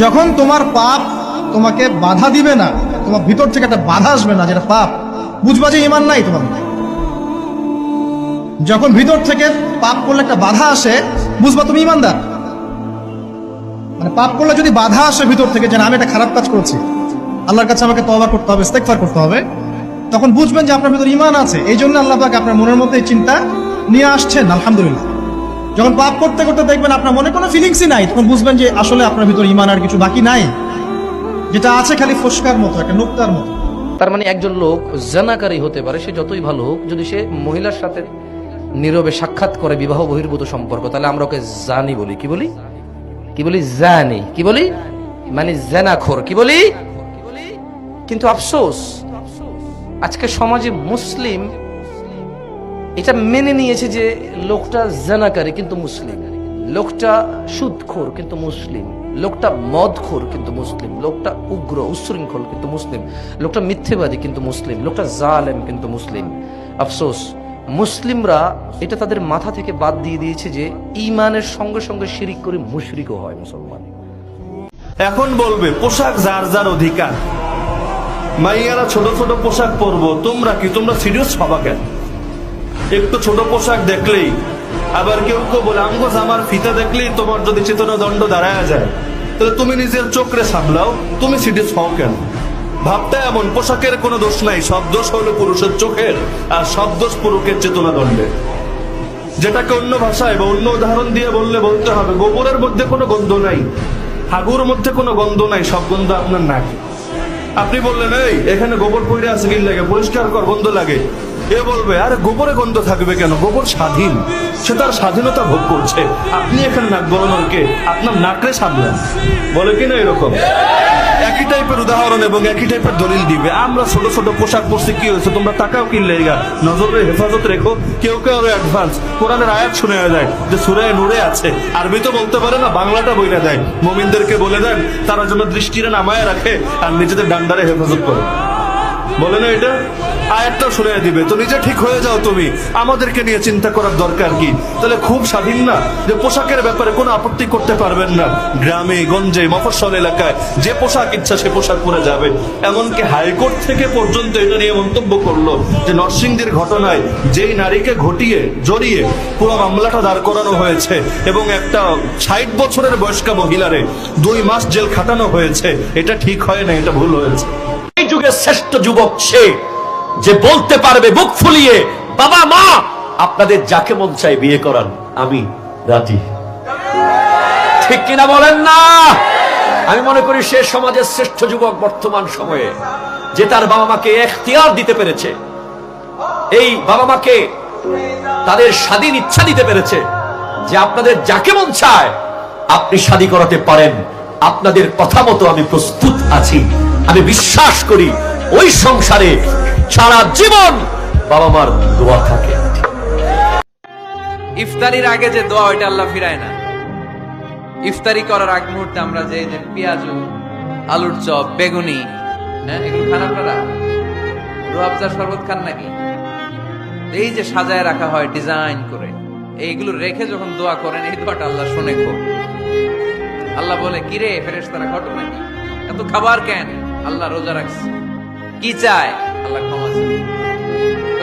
যখন তোমার পাপ তোমাকে বাধা দিবে না, তোমার ভিতর থেকে একটা বাধা আসবে না, যেটা পাপ, বুঝবা যে ইমান নাই তোমার যখন ভিতর থেকে পাপ করলে একটা বাধা আসে, বুঝবা তুমি ইমানদার। মানে পাপ করলে যদি বাধা আসে ভিতর থেকে যে আমি একটা খারাপ কাজ করেছি, আল্লাহর কাছে আমাকে তবা করতে হবে, ইস্তেগফার করতে হবে, তখন বুঝবেন যে আপনার ভিতর ইমান আছে। এই জন্য আল্লাহ আপনার মনের মধ্যে এই চিন্তা নিয়ে আসছেন, আলহামদুলিল্লাহ। যখন পাপ করতে করতে দেখবেন আপনার মনে কোনো ফিলিংসই নাই, তখন বুঝবেন যে আসলে আপনার ভিতর ইমান আর কিছু বাকি নাই। যেটা আছে খালি ফসকার মতো, একটা নুক্তার মতো। তার মানে একজন লোক জানাকারী হতে পারে, সে যতই ভালো হোক, যদি সে মহিলার সাথে নীরবে সাক্ষাৎ করে বিবাহ বহির্ভূত সম্পর্ক, তাহলে আমরা ওকে জানি বলি। কি বলি? কি বলি? জানি। কি বলি? মানে জেনাখোর। কি বলি? কিন্তু আফসোস, আজকে সমাজে মুসলিম এটা মেনে নিয়েছে যে লোকটা জানাকারী কিন্তু মুসলিম। লোকটা সুদখোর কিন্তু মুসলিম। লোকটা মদখোর কিন্তু মুসলিম। লোকটা উগ্র, উচ্ছৃঙ্খল কিন্তু মুসলিম। লোকটা মিথ্যেবাদী কিন্তু মুসলিম। লোকটা জালেম কিন্তু মুসলিম। আফসোস, মুসলিমরা এটা তাদের মাথা থেকে বাদ দিয়ে দিয়েছে যে ইমানের সঙ্গে সঙ্গে শিরিক করে মুশরিকও হয় মুসলমান। এখন বলবে, পোশাক যার যার অধিকার। মাইয়ারা ছোট ছোট পোশাক পরবো, তোমরা কি, তোমরা সিরিয়াস হবা কেন? একটু ছোট পোশাক দেখলেই। আবার কেউ কেউ বলে, আমগো আমার ফিতা দেখলেই তোমার যদি চেতনা দণ্ড দাঁড়ায় যায়, তাহলে তুমি নিজের চোখরে সামলাও, তুমি সিরিয়াস হও কেন? ভাবতে এমন, পোশাকের কোনো দোষ নাই, সব দোষ হলো পুরুষের চোখের, আর সব দোষ পুরুষের চেতনা দণ্ডের যেটাকে অন্য ভাষায় বা অন্য উদাহরণ দিয়ে বললে বলতে হবে, গোবরের মধ্যে কোনো গন্ধ নাই, হাগুর মধ্যে কোনো গন্ধ নাই, সব গন্ধ আপনার নাকে। আপনি বললেন, এই, এখানে গোবর পড়ে আছে কি লাগে পরিষ্কার কর, গন্ধ লাগে। এ বলবে, আরে গোবরে গন্ধ থাকবে কেন? গোবর স্বাধীন। সে তার স্বাধীনতা ভোগ করছে। আপনি এখানে নাক গলানোর আপনার নাকরে সামলান। বলে কিনা এরকম? একই টাইপের উদাহরণ এবং একই টাইপের দলিল দিবে। আমরা ছোট ছোট পোশাক পরছি, কি হয়েছে? তোমরা টাকাও কিনলে গা নজরের হেফাজত রেখো। কেউ কেউ আরও অ্যাডভান্স কোরআনের আয়াত শুনে যায় যে সুরায় নূরে আছে। আরবি তো বলতে পারে না, বাংলাটা বইলে দেয়। মোমিনদেরকে বলে দেন, তারা যেন দৃষ্টিরে নামায় রাখে আর নিজেদের ডান্ডারে হেফাজত করে। বলে না এটা? আয়াতটাও শুনে দিবে। তো নিজে ঠিক হয়ে যাও তুমি। আমাদেরকে নিয়ে চিন্তা করার দরকার কি? তাহলে খুব স্বাধীন না যে পোশাকের ব্যাপারে কোনো আপত্তি করতে পারবেন না। গ্রামে, গঞ্জে, মফস্বল এলাকায় যে পোশাক ইচ্ছা সে পোশাক পরে যাবে। এমনকি হাইকোর্ট থেকে পর্যন্ত এটা নিয়ে মন্তব্য করল যে নরসিংদীর ঘটনায় যেই নারীকে ঘটিয়ে, জড়িয়ে পুরো মামলাটা দাঁড় করানো হয়েছে এবং একটা ষাট বছরের বয়স্কা মহিলারে দুই মাস জেল খাটানো হয়েছে, এটা ঠিক হয় না, এটা ভুল হয়েছে। এই যুগের শ্রেষ্ঠ যুবক সে। যে বলতে পারবে, বুক ফুলিয়ে, বাবা, মা, আপনাদের যাকে মন চাই বিয়ে করান, আমি রাজি। ঠিক কিনা বলেন না? আমি মনে করি সে সমাজের শ্রেষ্ঠ যুবক বর্তমান সময়ে, যে তার বাবা মাকে এখতিয়ার দিতে পেরেছে, এই বাবা মাকে তাদের স্বাধীন ইচ্ছা দিতে পেরেছে, যে আপনাদের যাকে মন চায়, আপনি শাদী করাতে পারেন। আপনাদের কথা মতো আমি প্রস্তুত আছি। আমি বিশ্বাস করি, ওই সংসারে সারা জীবন বাবা মার দোয়া থাকে। ইফতারির আগে যে দোয়া, ওইটা আল্লাহ ফিরায় না। ইফতারি করার আগ মুহূর্তে আমরা যে যে পেঁয়াজু, আলুর চপ, বেগুনি হ্যাঁ এগুলো খান আপনারা? শরবত খান নাকি? এই যে সাজায় রাখা হয় ডিজাইন করে, এইগুলো রেখে যখন দোয়া করেন, এই দোয়াটা আল্লাহ শুনে খুব। আল্লাহ বলে কিরে ফেরেস তারা ঘটনা কি এত খাবার কেন? আল্লাহ রোজা রাখছে। কি চায়? আল্লাহ ক্ষমা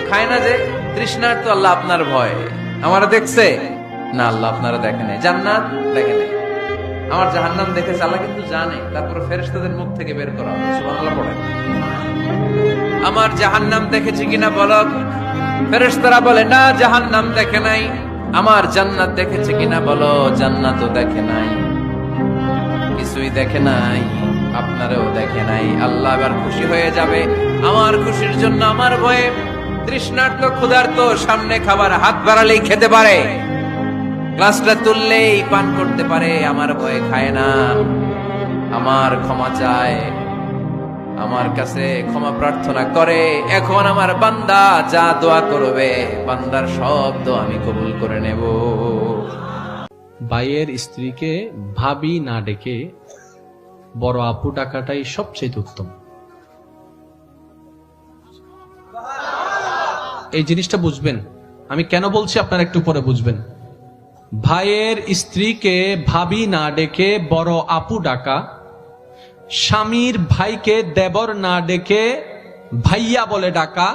খায় না যে, তৃষ্ণার তো আল্লাহ আপনার ভয়। আমার দেখছে? না, আল্লাহ আপনারা দেখে জান্নাত দেখে আমার জাহান্নাম দেখেছে, আল্লাহ কিন্তু জানে। তারপরে ফেরেশতাদের মুখ থেকে বের করা পড়েন। আমার কিনা বলো ফেরেশতারা বলে, না, জাহান্নাম দেখে নাই। আমার জান্নাত দেখেছে কিনা বলো জান্নাতও দেখে নাই। কিছুই দেখে নাই। আপনারও দেখে নাই। আল্লাহ এবার খুশি হয়ে যাবে। আমার খুশির জন্য, আমার ভয়ে তৃষ্ণার্ত ক্ষুধার্ত সামনে খাবার হাত বাড়ালেই খেতে পারে। গ্লাসটা তুললেই পান করতে পারে, আমার ভয়ে খায় না। আমার ক্ষমা চায়, আমার কাছে ক্ষমা প্রার্থনা করে। এখন আমার বান্দা যা দোয়া করবে, বান্দার সব আমি কবুল করে নেব। ভাইয়ের স্ত্রীকে ভাবি না ডেকে বড় আপু ডাকাটাই সবচেয়ে উত্তম। এই জিনিসটা বুঝবেন। আমি কেন বলছি আপনারা একটু পরে বুঝবেন। ভাইয়ের স্ত্রীকে ভাবি না ডেকে বড় আপু ডাকা, স্বামীর ভাইকে দেবর না ডেকে ভাইয়া বলে ডাকা,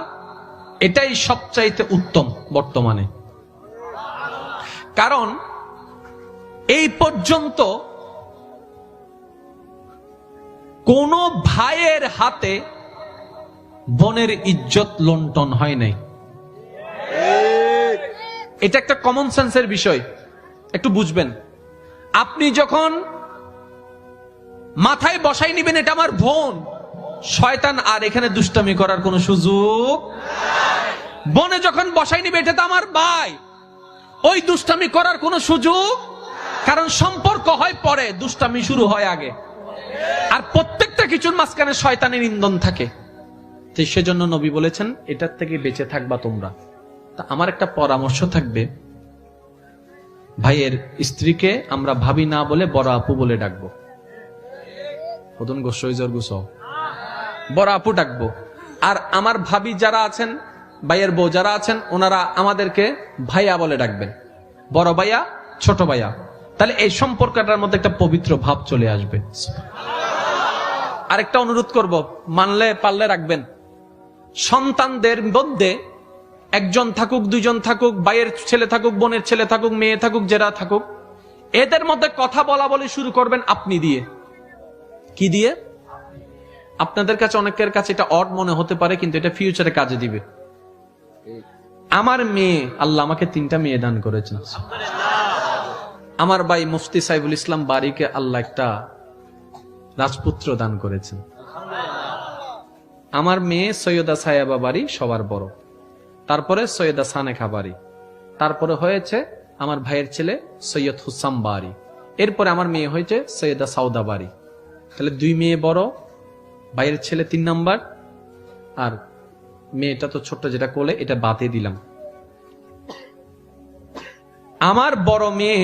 এটাই সবচাইতে উত্তম বর্তমানে। কারণ এই পর্যন্ত কোন ভাইয়ের হাতে বোনের ইজ্জত লন্টন হয় নাই। এটা একটা কমন সেন্সের বিষয়। একটু বুঝবেন। আপনি যখন মাথায় বসাই নিবেন, এটা আমার বোন। শয়তান, আর এখানে দুষ্টামি করার কোনো সুযোগ বনে যখন বসাই নিবে, এটা তো আমার ভাই। ওই দুষ্টামি করার কোনো সুযোগ কারণ সম্পর্ক হয় পরে, দুষ্টামি শুরু হয় আগে। আর প্রত্যেকটা কিছুর মাঝখানে শয়তানের ইন্ধন থাকে। সেজন্য নবী বলেছেন, এটার থেকে বেঁচে থাকবা তোমরা। তা আমার একটা পরামর্শ থাকবে। ভাইয়ের স্ত্রীকে আমরা ভাবি না বলে বড় আপু বলে ডাকবো। বড় আপু ডাকবো। আর আমার ভাবি যারা আছেন, ভাইয়ের বউ যারা আছেন, ওনারা আমাদেরকে ভাইয়া বলে ডাকবেন। বড় ভাইয়া, ছোট ভাইয়া। তাহলে এই সম্পর্কটার মধ্যে একটা পবিত্র ভাব চলে আসবে। আরেকটা অনুরোধ করব, মানলে পারলে রাখবেন। সন্তানদের মধ্যে একজন থাকুক, দুইজন থাকুক, ভাইয়ের ছেলে থাকুক, বোনের ছেলে থাকুক, মেয়ে থাকুক যারা থাকুক, এদের মধ্যে কথা বলা বলি শুরু করবেন আপনি দিয়ে। কি দিয়ে? আপনাদের কাছে, অনেকের কাছে এটা অড মনে হতে পারে, কিন্তু এটা ফিউচারে কাজে দিবে। আমার মেয়ে, আল্লাহ আমাকে তিনটা মেয়ে দান করেছেন। আমার ভাই মুফতি সাইবুল ইসলাম বাড়িকে আল্লাহ একটা রাজপুত্র দান করেছেন। আমার মেয়ে সৈয়দা সায়াবা বাড়ি সবার বড়। তারপরে সৈয়দা সানেখা বাড়ি তারপরে হয়েছে আমার ভাইয়ের ছেলে সৈয়দ হুসাম বাড়ি এরপরে আমার মেয়ে হয়েছে সৈয়দা সাউদা বাড়ি তাহলে দুই মেয়ে বড়, ভাইয়ের ছেলে তিন নাম্বার, আর মেয়েটা তো ছোট্ট যেটা কোলে, এটা বাতে দিলাম। আমার বড় মেয়ে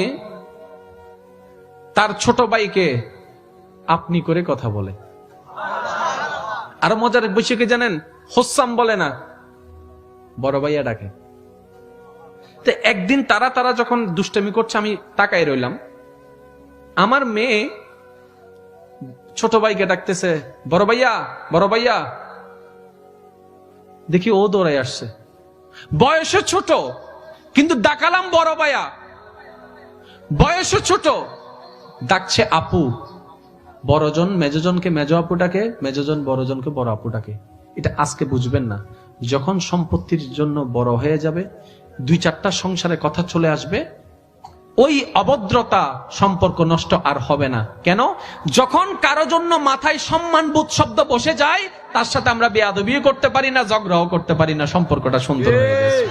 তার ছোট ভাইকে আপনি করে কথা বলে। আরও মজার বৈশাখী জানেন? হোসাম বলে না বড় ভাইয়া ডাকে। তো একদিন তারা তারা যখন দুষ্টামি করছে, আমি তাকাই রইলাম। আমার মেয়ে ছোট ভাইকে ডাকতেছে, বড় ভাইয়া বড় ভাইয়া। দেখি ও দৌড়াই আসছে। বয়সে ছোট, কিন্তু ডাকালাম বড় ভাইয়া। বয়সে ছোট, ডাকছে আপু। বড়জন, মেজজনকে মেজ আপু ডাকে, মেজজন বড়জনকে বড় আপু ডাকে। এটা আজকে বুঝবেন না। যখন সম্পত্তির জন্য বড় হয়ে যাবে দুই চারটা সংসারে কথা চলে আসবে ওই অভদ্রতা সম্পর্ক নষ্ট আর হবে না। কেন? যখন কারও জন্য মাথায় সম্মানবোধ শব্দ বসে যায় তার সাথে আমরা বেয়াদবিও করতে পারি না জগ্রহ করতে পারি না সম্পর্কটা সুন্দর হয়ে গেছে।